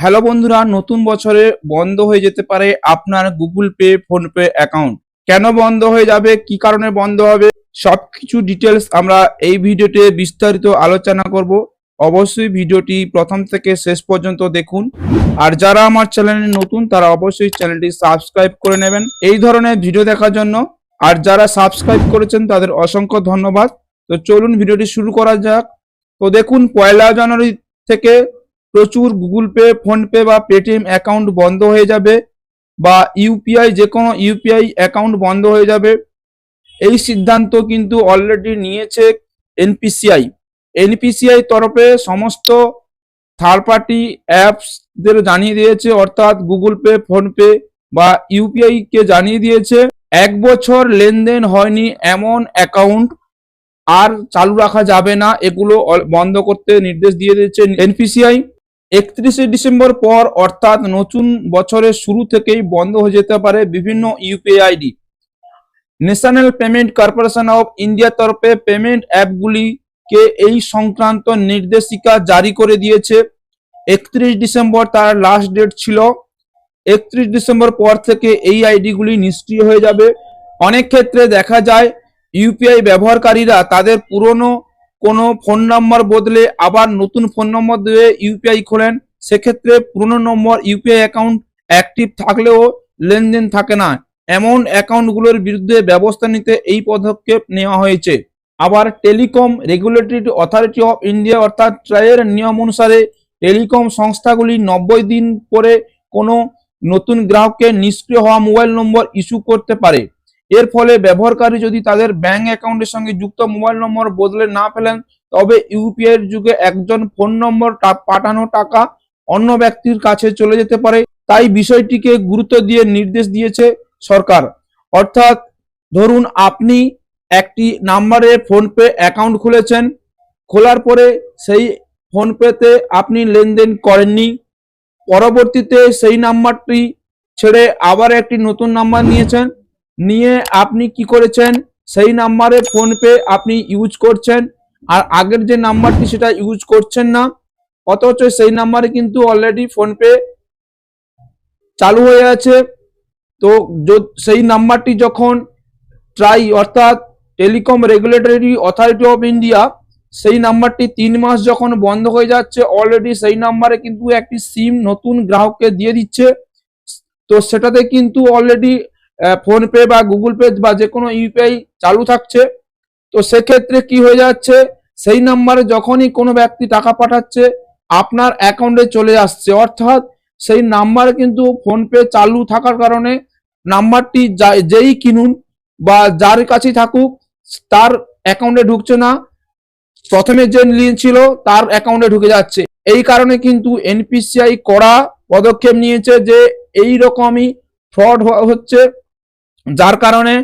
Hello বন্ধুরা, নতুন বছরে বন্ধ হয়ে যেতে পারে আপনার গুগল পে ফোনপে অ্যাকাউন্ট। কেন বন্ধ হয়ে যাবে? কি কারণে বন্ধ হবে? সবকিছু ডিটেলস আমরা এই ভিডিওতে বিস্তারিত আলোচনা করব। অবশ্যই ভিডিওটি প্রথম থেকে শেষ পর্যন্ত দেখুন। আর যারা আমার চ্যানেলে নতুন, তারা অবশ্যই চ্যানেলটি সাবস্ক্রাইব করে নেবেন এই ধরনের ভিডিও দেখার জন্য। আর যারা সাবস্ক্রাইব করেছেন, তাদের অসংখ্য ধন্যবাদ। তো চলুন ভিডিওটি শুরু করা যাক। তো দেখুন, পয়লা জানুয়ারি থেকে প্রচুর গুগল পে ফোনপে বা পেটিএম অ্যাকাউন্ট বন্ধ হয়ে যাবে বা ইউপিআই যে কোনো ইউপিআই অ্যাকাউন্ট বন্ধ হয়ে যাবে। এই সিদ্ধান্ত কিন্তু অলরেডি নিয়েছে এনপিসিআই। এনপিসিআই তরফে সমস্ত থার্ড পার্টি অ্যাপসদের জানিয়ে দিয়েছে, অর্থাৎ গুগল পে ফোনপে বা ইউপিআই কে জানিয়ে দিয়েছে। এক বছর লেনদেন হয়নি এমন অ্যাকাউন্ট, আর চালু রাখা যাবে না, এগুলো বন্ধ করতে নির্দেশ দিয়ে দিয়েছে এনপিসিআই। একত্রিশে ডিসেম্বর পর অর্থাৎ নতুন বছরের শুরু থেকেই বন্ধ হয়ে যেতে পারে বিভিন্ন UPI ID. National Payment Corporation of India তরফে পেমেন্ট অ্যাপগুলিকে এই সংক্রান্ত নির্দেশিকা জারি করে দিয়েছে। একত্রিশ ডিসেম্বর তার লাস্ট ডেট ছিল। একত্রিশ ডিসেম্বর পর থেকে এই আইডিগুলি নিষ্ক্রিয় হয়ে যাবে। অনেক ক্ষেত্রে দেখা যায়, ইউপিআই ব্যবহারকারীরা তাদের পুরনো কোনো ফোন নম্বর বদলে আবার নতুন ফোন নম্বর দিয়ে ইউপিআই খোলেন, সেক্ষেত্রে পুরনো নম্বর ইউপিআই অ্যাকাউন্ট অ্যাক্টিভ থাকলেও লেনদেন থাকে না। এমন অ্যাকাউন্টগুলোর বিরুদ্ধে ব্যবস্থা নিতে এই পদক্ষেপ নেওয়া হয়েছে। আবার Telecom Regulatory Authority of India অর্থাৎ ট্রায়ের নিয়ম অনুসারে টেলিকম সংস্থাগুলি নব্বই দিন পরে কোনো নতুন গ্রাহককে নিষ্ক্রিয় হওয়া মোবাইল নম্বর ইস্যু করতে পারে। এর ফলে ব্যবহারকারী যদি তাদের ব্যাংক অ্যাকাউন্টের সঙ্গে যুক্ত মোবাইল নম্বর বদলে না ফেলেন, তবে ইউপিআই এর যুগে একজন ফোন নম্বর পাঠানো টাকা অন্য ব্যক্তির কাছে চলে যেতে পারে। তাই বিষয়টিকে গুরুত্ব দিয়ে নির্দেশ দিয়েছে সরকার। অর্থাৎ ধরুন আপনি একটি নাম্বারে ফোনপে অ্যাকাউন্ট খুলেছেন, খোলার পরে সেই ফোনপেতে আপনি লেনদেন করেননি। পরবর্তীতে সেই নাম্বারটি ছেড়ে আবার একটি নতুন নাম্বার নিয়েছেন। নিয়ে আপনি কি করেছেন? সেই নাম্বারে ফোনপে আপনি ইউজ করছেন। আর আগের যে নাম্বারটি সেটা ইউজ করছেন না। অথচ সেই নাম্বারে কিন্তু অলরেডি ফোনপে চালু হয়ে আছে। তো সেই নাম্বারটি যখন ট্রাই অর্থাৎ Telecom Regulatory Authority of India সেই নাম্বারটি তিন মাস যখন বন্ধ হয়ে যাচ্ছে অলরেডি সেই নাম্বারে কিন্তু একটি সিম নতুন গ্রাহককে দিয়ে দিচ্ছে। তো সেটাতে কিন্তু অলরেডি ফোনপে বা গুগল পে বা যে কোনো ইউপিআই চালু থাকছে, তো সেক্ষেত্রে কি হয়ে যাচ্ছে? সেই নাম্বারে যখনই কোনো ব্যক্তি টাকা পাঠাচ্ছে, আপনার অ্যাকাউন্টে চলে আসছে। অর্থাৎ সেই নাম্বারে কিন্তু ফোনপে চালু থাকার কারণে নাম্বারটি যেই কিনুন বা যার কাছেই থাকুক, তার অ্যাকাউন্টে ঢুকছে না। প্রথমে যে লিঙ্ক ছিল, তার অ্যাকাউন্টে ঢুকে যাচ্ছে। এই কারণে কিন্তু এনপিসিআই কড়া পদক্ষেপ নিয়েছে যে এই রকমই ফ্রড হচ্ছে। যার কারণে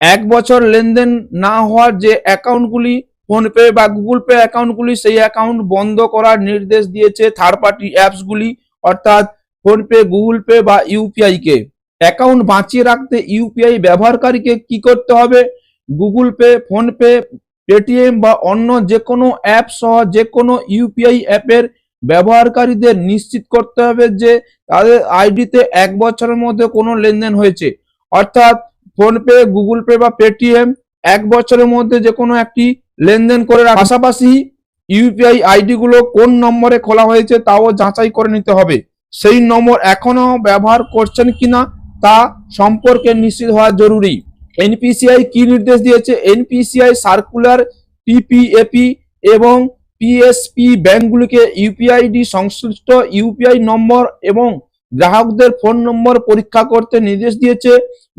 এক বছর লেনদেন না হওয়ার যে অ্যাকাউন্টগুলি, ফোনপে বা গুগল পে অ্যাকাউন্টগুলি, সেই অ্যাকাউন্ট বন্ধ করার নির্দেশ দিয়েছে থার্ড পার্টি অ্যাপসগুলি, অর্থাৎ ফোনপে, গুগল পে বা ইউপিআই কে। অ্যাকাউন্ট বাঁচিয়ে রাখতে ইউপিআই ব্যবহারকারীকে কি করতে হবে? গুগল পে, ফোনপে, পেটিএম বা অন্য যে কোনো অ্যাপ সহ যে কোনো ইউপিআই অ্যাপের ব্যবহারকারীদের নিশ্চিত করতে হবে যে তাদের আইডিতে এক বছরের মধ্যে কোনো লেনদেন হয়েছে। অর্থাৎ ফোনপে, গুগল পে বা পেটিএম এক বছরের মধ্যে যে কোনো একটি লেনদেন করে পাশাপাশি ইউপিআই আইডি গুলো কোন নম্বরে খোলা হয়েছে তাও যাচাই করে নিতে হবে। সেই নম্বর এখনও ব্যবহার করছেন কিনা তা সম্পর্কে নিশ্চিত হওয়া জরুরি। এনপিসিআই কি নির্দেশ দিয়েছে? এনপিসিআই সার্কুলার পিপিএপি এবং পিএসপি ব্যাংকগুলিকে ইউপিআইডি সংশ্লিষ্ট ইউপিআই নম্বর এবং গ্রাহকদের ফোন নম্বর পরীক্ষা করতে নির্দেশ দিয়েছে।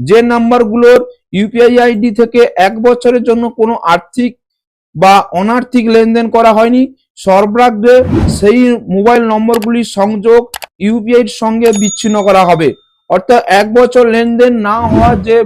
যে নাম্বারগুলোর ইউপিআই আইডি থেকে এক বছরের জন্য কোনো আর্থিক বা অনার্থিক লেনদেন করা হয়নি, সর্বাগ্রে সেই মোবাইল নম্বরগুলির সংযোগ ইউপিআই এর সঙ্গে বিচ্ছিন্ন করা হবে। অর্থাৎ এক বছর লেনদেন না হওয়া যে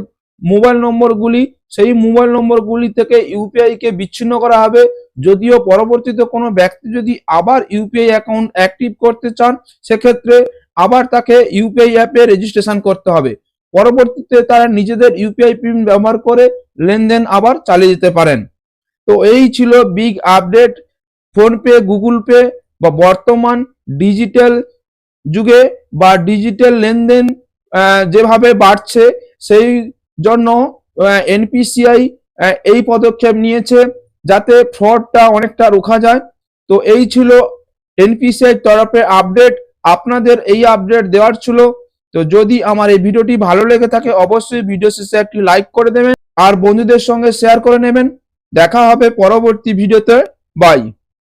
মোবাইল নম্বরগুলি, সেই মোবাইল নম্বরগুলি থেকে ইউপিআই কে বিচ্ছিন্ন করা হবে। যদিও পরবর্তীতে কোনো ব্যক্তি যদি আবার ইউপিআই অ্যাকাউন্ট অ্যাক্টিভ করতে চান, সেক্ষেত্রে আবার তাকে ইউপিআই অ্যাপে রেজিস্ট্রেশন করতে হবে। পরবর্তীতে তারা নিজেদের ইউপিআই পিন ব্যবহার করে লেনদেন আবার চালিয়ে যেতে পারেন। তো এই ছিল big update PhonePe, Google Pay বা বর্তমান ডিজিটাল যুগে বা ডিজিটাল লেনদেন যেভাবে বাড়ছে, সেই জন্য এনপিসিআই এই পদক্ষেপ নিয়েছে যাতে ফ্রডটা অনেকটা রোখা যায়। তো এই ছিল এনপিসিআই তরফে আপডেট আপনাদের এই আপডেট দেওয়ার ছিল। তো যদি আমার এই ভিডিওটি ভালো লেগে থাকে, অবশ্যই ভিডিও শেষে একটি লাইক করে দেবেন। আর বন্ধুদের সঙ্গে শেয়ার করে নেবেন। দেখা হবে পরবর্তী ভিডিওতে বাই